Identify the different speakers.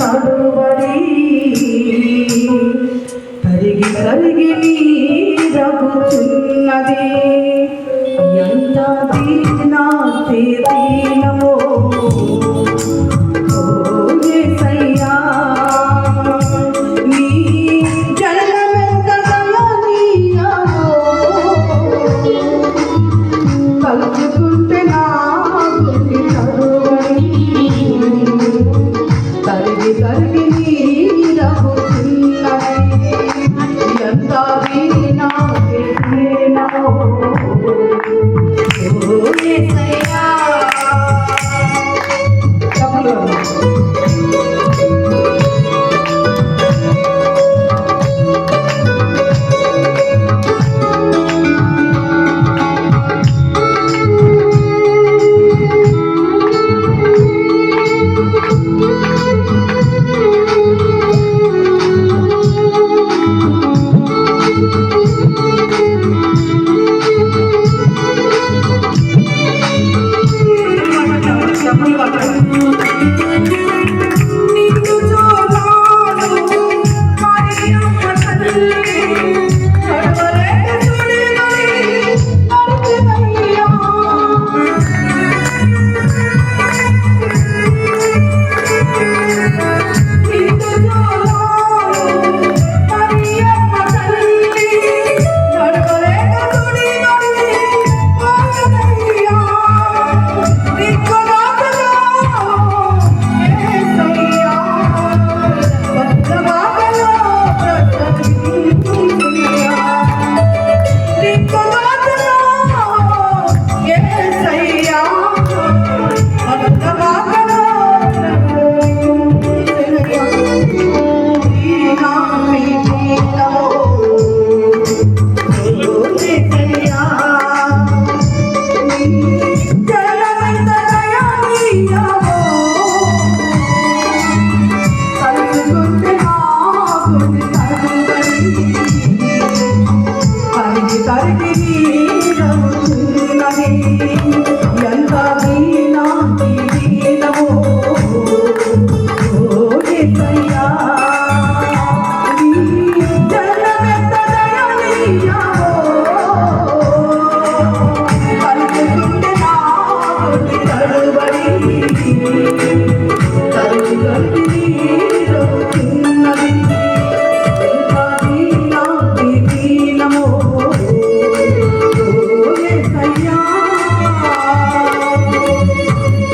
Speaker 1: తడుబడి తరిగి కరిగి నీరగుచున్నది ఎంత దీనా Thank you. Thank you.